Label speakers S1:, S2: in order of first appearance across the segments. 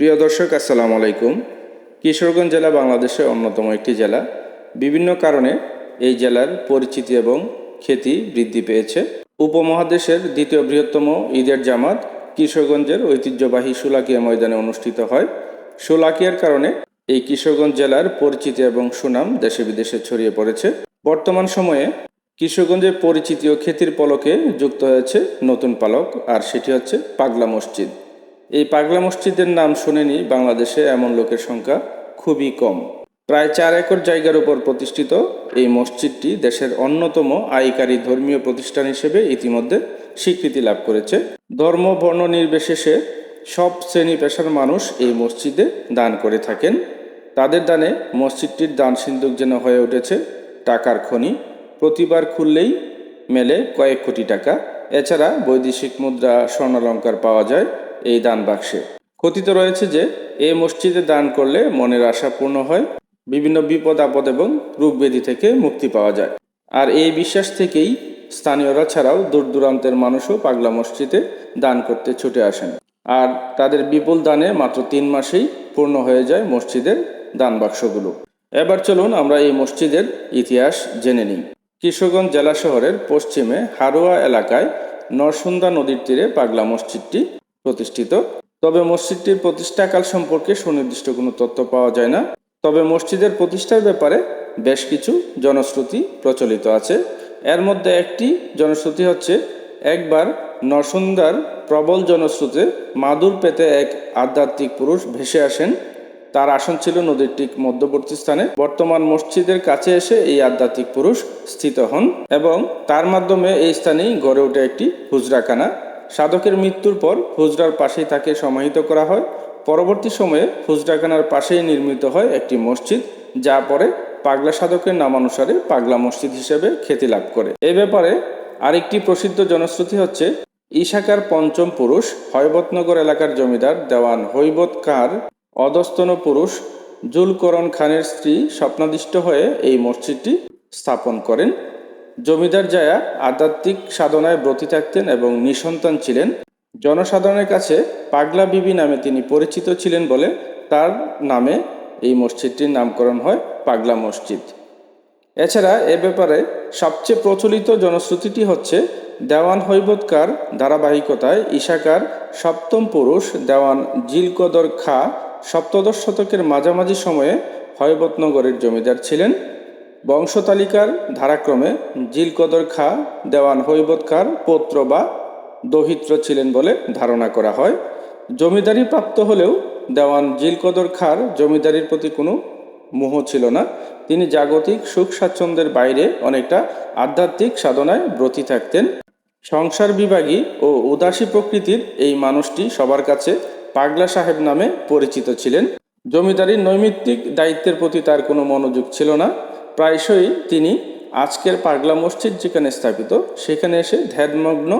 S1: প্রিয় দর্শক, আসসালামু আলাইকুম। কিশোরগঞ্জ জেলা বাংলাদেশের অন্যতম একটি জেলা। বিভিন্ন কারণে এই জেলার পরিচিতি এবং খ্যাতি বৃদ্ধি পেয়েছে। উপমহাদেশের দ্বিতীয় বৃহত্তম ঈদের জামাত কিশোরগঞ্জের ঐতিহ্যবাহী সুলাকিয়া ময়দানে অনুষ্ঠিত হয়। সুলাকিয়ার কারণে এই কিশোরগঞ্জ জেলার পরিচিতি এবং সুনাম দেশে বিদেশে ছড়িয়ে পড়েছে। বর্তমান সময়ে কিশোরগঞ্জের পরিচিতি ও খ্যাতির পলকে যুক্ত হয়েছে নতুন পালক, আর সেটি হচ্ছে পাগলা মসজিদ। এই পাগলা মসজিদের নাম শুনেনি বাংলাদেশে এমন লোকের সংখ্যা খুবই কম। প্রায় চার একর জায়গার উপর প্রতিষ্ঠিত এই মসজিদটি দেশের অন্যতম আয়কারী ধর্মীয় প্রতিষ্ঠান হিসেবে ইতিমধ্যে স্বীকৃতি লাভ করেছে। ধর্ম, বর্ণ নির্বিশেষে সব শ্রেণি পেশার মানুষ এই মসজিদে দান করে থাকেন। তাদের দানে মসজিদটির দান সিন্ধুক যেন হয়ে উঠেছে টাকার খনি। প্রতিবার খুললেই মেলে কয়েক কোটি টাকা। এছাড়া বৈদেশিক মুদ্রা, স্বর্ণালঙ্কার পাওয়া যায়। এই দান বাক্সে। কথিত রয়েছে যে এই মসজিদে দান করলে মনের আশা পূর্ণ হয়, বিভিন্ন বিপদ, আপদ এবং রোগব্যাধি থেকে মুক্তি পাওয়া যায়। আর এই বিশ্বাস থেকেই স্থানীয়রা ছাড়াও দূর দূরান্তের মানুষও পাগলা মসজিদে দান করতে ছুটে আসেন। আর তাদের বিপুল দানে মাত্র তিন মাসেই পূর্ণ হয়ে যায় মসজিদের দান বাক্সগুলো। এবার চলুন আমরা এই মসজিদের ইতিহাস জেনে নিই। কিশোরগঞ্জ জেলা শহরের পশ্চিমে হারোয়া এলাকায় নরসুন্দা নদীর তীরে পাগলা মসজিদটি প্রতিষ্ঠিত। তবে মসজিদটির প্রতিষ্ঠাকাল সম্পর্কে সুনির্দিষ্ট কোনো তথ্য পাওয়া যায় না। তবে মসজিদের প্রতিষ্ঠার ব্যাপারে বেশ কিছু জনশ্রুতি প্রচলিত আছে। এর মধ্যে একটি জনশ্রুতি হচ্ছে, একবার নরসুন্দার প্রবল জনশ্রুতে মাদুর পেতে এক আধ্যাত্মিক পুরুষ ভেসে আসেন। তার আসন ছিল নদীর ঠিক মধ্যবর্তী স্থানে। বর্তমান মসজিদের কাছে এসে এই আধ্যাত্মিক পুরুষ স্থিত হন এবং তার মাধ্যমে এই স্থানেই গড়ে ওঠে একটি হুজরাখানা সাধকের মৃত্যুর পর হুজরার পাশেই তাকে সমাহিত করা হয়। পরবর্তী সময়ে হুজরাখানার পাশেই নির্মিত হয় একটি মসজিদ, যা পরে পাগলা সাধকের নামানুসারে পাগলা মসজিদ হিসেবে খ্যাতি লাভ করে। এ ব্যাপারে আরেকটি প্রসিদ্ধ জনশ্রুতি হচ্ছে ইশাকার পঞ্চম পুরুষ হয়বতনগর এলাকার জমিদার দেওয়ান হৈবত কার অধস্তন পুরুষ জুলকরণ খানের স্ত্রী স্বপ্নাদিষ্ট হয়ে এই মসজিদটি স্থাপন করেন। জমিদার জায়া আধ্যাত্মিক সাধনায় ব্রতী থাকতেন এবং নিঃসন্তান ছিলেন। জনসাধারণের কাছে পাগলা বিবি নামে তিনি পরিচিত ছিলেন বলে তার নামে এই মসজিদটির নামকরণ হয় পাগলা মসজিদ। এছাড়া এ ব্যাপারে সবচেয়ে প্রচলিত জনশ্রুতিটি হচ্ছে, দেওয়ান হৈবতকার ধারাবাহিকতায় ঈশাকার সপ্তম পুরুষ দেওয়ান জিলকদর খা সপ্তদশ শতকের মাঝামাঝি সময়ে হৈবতনগরের জমিদার ছিলেন। বংশতালিকার ধারাক্রমে জিলকদর খা দেওয়ান হৈবতকার পৌত্র বা দহিত্র ছিলেন বলে ধারণা করা হয়। জমিদারি প্রাপ্ত হলেও দেওয়ান জিলকদর খার জমিদারির প্রতি কোনো মোহ ছিল না। তিনি জাগতিক সুখ স্বাচ্ছন্দ্যের বাইরে অনেকটা আধ্যাত্মিক সাধনায় ব্রতী থাকতেন। সংসার বিভাগী ও উদাসী প্রকৃতির এই মানুষটি সবার কাছে পাগলা সাহেব নামে পরিচিত ছিলেন। জমিদারির নৈমিত্তিক দায়িত্বের প্রতি তার কোনো মনোযোগ ছিল না। প্রায়শই তিনি আজকের পাগলা মসজিদ যেখানে স্থাপিত, সেখানে এসে ধ্যানমগ্ন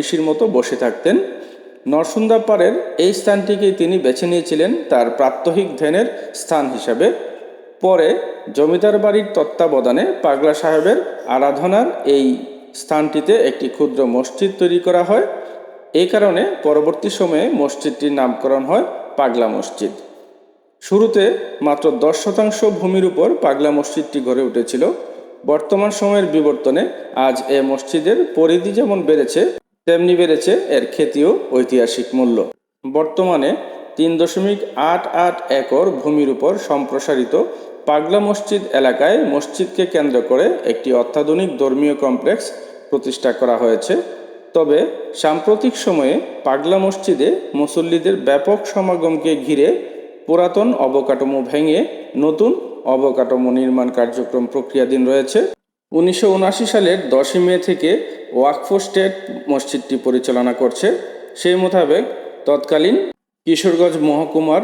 S1: ঋষির মতো বসে থাকতেন। নরসুন্দাপাড়ের এই স্থানটিকে তিনি বেছে নিয়েছিলেন তার প্রাত্যহিক ধ্যানের স্থান হিসাবে। পরে জমিদার বাড়ির তত্ত্বাবধানে পাগলা সাহেবের আরাধনার এই স্থানটিতে একটি ক্ষুদ্র মসজিদ তৈরি করা হয়। এই কারণে পরবর্তী সময়ে মসজিদটির নামকরণ হয় পাগলা মসজিদ। শুরুতে মাত্র দশ শতাংশ ভূমির উপর পাগলা মসজিদটি গড়ে উঠেছিল। বর্তমান সময়ের বিবর্তনে আজ এ মসজিদের পরিধি যেমন বেড়েছে, তেমনি বেড়েছে এর খ্যাতিও ঐতিহাসিক মূল্য। বর্তমানে তিন দশমিক আট আট একর ভূমির উপর সম্প্রসারিত পাগলা মসজিদ এলাকায় মসজিদকে কেন্দ্র করে একটি অত্যাধুনিক ধর্মীয় কমপ্লেক্স প্রতিষ্ঠা করা হয়েছে। তবে সাম্প্রতিক সময়ে পাগলা মসজিদে মুসল্লিদের ব্যাপক সমাগমকে ঘিরে পুরাতন অবকাঠামো ভেঙে নতুন অবকাঠামো নির্মাণ কার্যক্রম প্রক্রিয়াধীন রয়েছে। উনিশশো সালের দশই মে থেকে ওয়াকফ স্টেট মসজিদটি পরিচালনা করছে। সেই মোতাবেক তৎকালীন কিশোরগঞ্জ মহকুমার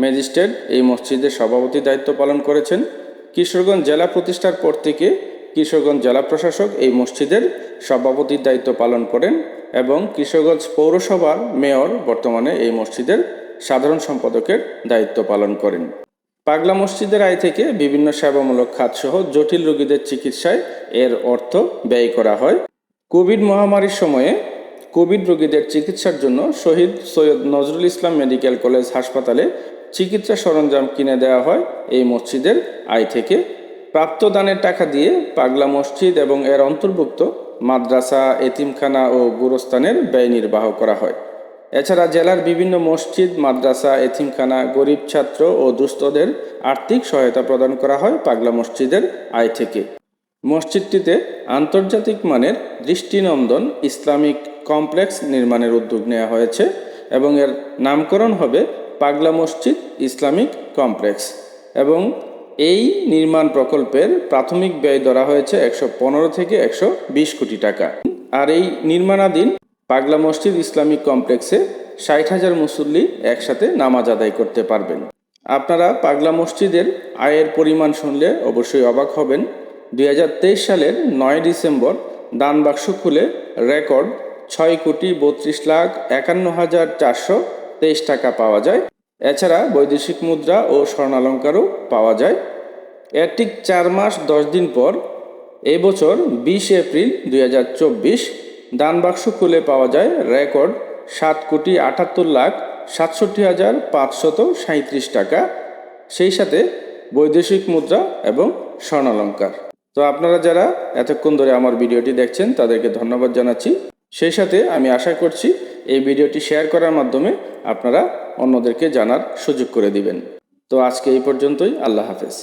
S1: ম্যাজিস্ট্রেট এই মসজিদের সভাপতি দায়িত্ব পালন করেছেন। কিশোরগঞ্জ জেলা প্রতিষ্ঠার পর থেকে কিশোরগঞ্জ জেলা প্রশাসক এই মসজিদের সভাপতির দায়িত্ব পালন করেন এবং কিশোরগঞ্জ পৌরসভার মেয়র বর্তমানে এই মসজিদের সাধারণ সম্পাদকের দায়িত্ব পালন করেন। পাগলা মসজিদের আয় থেকে বিভিন্ন সেবামূলক খাতসহ জটিল রোগীদের চিকিৎসায় এর অর্থ ব্যয় করা হয়। কোভিড মহামারীর সময়ে কোভিড রোগীদের চিকিৎসার জন্য শহীদ সৈয়দ নজরুল ইসলাম মেডিকেল কলেজ হাসপাতালে চিকিৎসা সরঞ্জাম কিনে দেওয়া হয় এই মসজিদের আয় থেকে। প্রাপ্ত দানের টাকা দিয়ে পাগলা মসজিদ এবং এর অন্তর্ভুক্ত মাদ্রাসা, এতিমখানা ও গুরস্থানের ব্যয় নির্বাহ করা হয়। এছাড়া জেলার বিভিন্ন মসজিদ, মাদ্রাসা, এতিমখানা, গরিব ছাত্র ও দুস্থদের আর্থিক সহায়তা প্রদান করা হয় পাগলা মসজিদের আয় থেকে। মসজিদটিতে আন্তর্জাতিক মানের দৃষ্টিনন্দন ইসলামিক কমপ্লেক্স নির্মাণের উদ্যোগ নেওয়া হয়েছে এবং এর নামকরণ হবে পাগলা মসজিদ ইসলামিক কমপ্লেক্স এবং এই নির্মাণ প্রকল্পের প্রাথমিক ব্যয় ধরা হয়েছে একশো পনেরো থেকে একশো বিশ কোটি টাকা। আর এই নির্মাণাধীন পাগলা মসজিদ ইসলামিক কমপ্লেক্সে ষাট হাজার মুসল্লি একসাথে নামাজ আদায় করতে পারবেন। আপনারা পাগলা মসজিদের আয়ের পরিমাণ শুনলে অবশ্যই অবাক হবেন। দুই হাজার তেইশ সালের নয় ডিসেম্বর দান বাক্স খুলে রেকর্ড ছয় কোটি বত্রিশ লাখ একান্ন হাজার চারশো তেইশ টাকা পাওয়া যায়। এছাড়া বৈদেশিক মুদ্রা ও স্বর্ণালঙ্কারও পাওয়া যায়। এর ঠিক চার মাস দশ দিন পর এবছর বছর বিশ এপ্রিল দুই হাজার চব্বিশ দান বাক্স খুলে পাওয়া যায় রেকর্ড সাত কোটি আটাত্তর লাখ সাতষট্টি হাজার পাঁচশত সাঁত্রিশ টাকা। সেই সাথে বৈদেশিক মুদ্রা এবং স্বর্ণালঙ্কার। তো আপনারা যারা এতক্ষণ ধরে আমার ভিডিওটি দেখছেন, তাদেরকে ধন্যবাদ জানাচ্ছি। সেই সাথে আমি আশা করছি এই ভিডিওটি শেয়ার করার মাধ্যমে আপনারা অন্যদেরকে জানার সুযোগ করে দিবেন। তো আজকে এই পর্যন্তই। আল্লাহ হাফেজ।